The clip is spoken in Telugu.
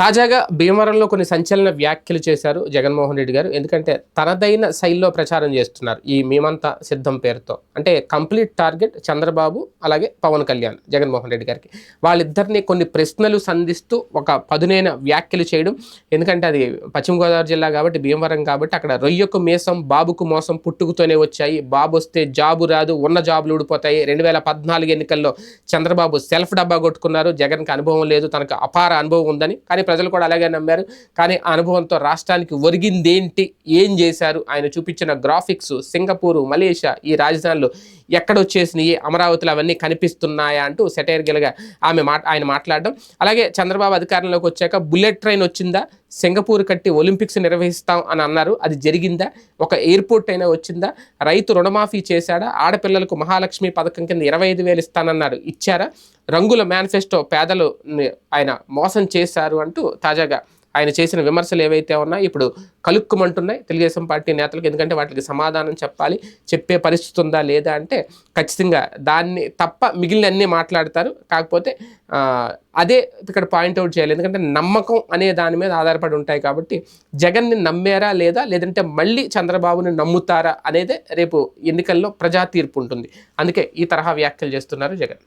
తాజాగా భీమవరంలో కొన్ని సంచలన వ్యాఖ్యలు చేశారు జగన్మోహన్ రెడ్డి గారు. ఎందుకంటే తనదైన శైలిలో ప్రచారం చేస్తున్నారు ఈ మేమంతా సిద్ధం పేరుతో. అంటే కంప్లీట్ టార్గెట్ చంద్రబాబు అలాగే పవన్ కళ్యాణ్ జగన్మోహన్ రెడ్డి గారికి. వాళ్ళిద్దరిని కొన్ని ప్రశ్నలు సంధిస్తూ ఒక పదునైన వ్యాఖ్యలు చేయడం. ఎందుకంటే అది పశ్చిమ గోదావరి జిల్లా కాబట్టి భీమవరం కాబట్టి అక్కడ రొయ్యకు మేసం బాబుకు మోసం పుట్టుకుతోనే వచ్చాయి. బాబు వస్తే జాబు రాదు ఉన్న జాబులు ఊడిపోతాయి. రెండు వేల పద్నాలుగు ఎన్నికల్లో చంద్రబాబు సెల్ఫ్ డబ్బా కొట్టుకున్నారు. జగన్కి అనుభవం లేదు తనకు అపార అనుభవం ఉందని. కానీ ప్రజలు కూడా అలాగే నమ్మారు. కానీ ఆ అనుభవంతో రాష్ట్రానికి ఒరిగిందేంటి? ఏం చేశారు? ఆయన చూపించిన గ్రాఫిక్స్ సింగపూరు మలేషియా ఈ రాజధానులు ఎక్కడొచ్చేసినాయి అమరావతిలో అవన్నీ కనిపిస్తున్నాయా? అంటూ సెటైర్గల్గా ఆమె మాట ఆయన మాట్లాడడం. అలాగే చంద్రబాబు అధికారంలోకి వచ్చాక బుల్లెట్ ట్రైన్ వచ్చిందా? సింగపూర్ కట్టి ఒలింపిక్స్ నిర్వహిస్తాం అని అన్నారు. అది జరిగిందా? ఒక ఎయిర్పోర్ట్ అయినా వచ్చిందా? రైతు రుణమాఫీ చేశాడా? ఆడపిల్లలకు మహాలక్ష్మి పథకం కింద ఇరవై ఐదు వేలు ఇస్తానన్నారు. ఇచ్చారా? రంగుల మేనిఫెస్టో పేదలు ఆయన మోసం చేశారు అంటూ తాజాగా ఆయన చేసిన విమర్శలు ఏవైతే ఉన్నాయో ఇప్పుడు కలుక్కుమంటున్నాయి. తెలుగుదేశం పార్టీ నేతలకు ఎందుకంటే వాటికి సమాధానం చెప్పాలి. చెప్పే పరిస్థితి ఉందా లేదా అంటే ఖచ్చితంగా దాన్ని తప్ప మిగిలిన అన్నీ మాట్లాడతారు. కాకపోతే అదే ఇక్కడ పాయింట్అవుట్ చేయాలి. ఎందుకంటే నమ్మకం అనే దాని మీద ఆధారపడి ఉంటాయి కాబట్టి జగన్ని నమ్మారా లేదా లేదంటే మళ్ళీ చంద్రబాబుని నమ్ముతారా అనేదే రేపు ఎన్నికల్లో ప్రజా తీర్పు ఉంటుంది. అందుకే ఈ తరహా వ్యాఖ్యలు చేస్తున్నారు జగన్.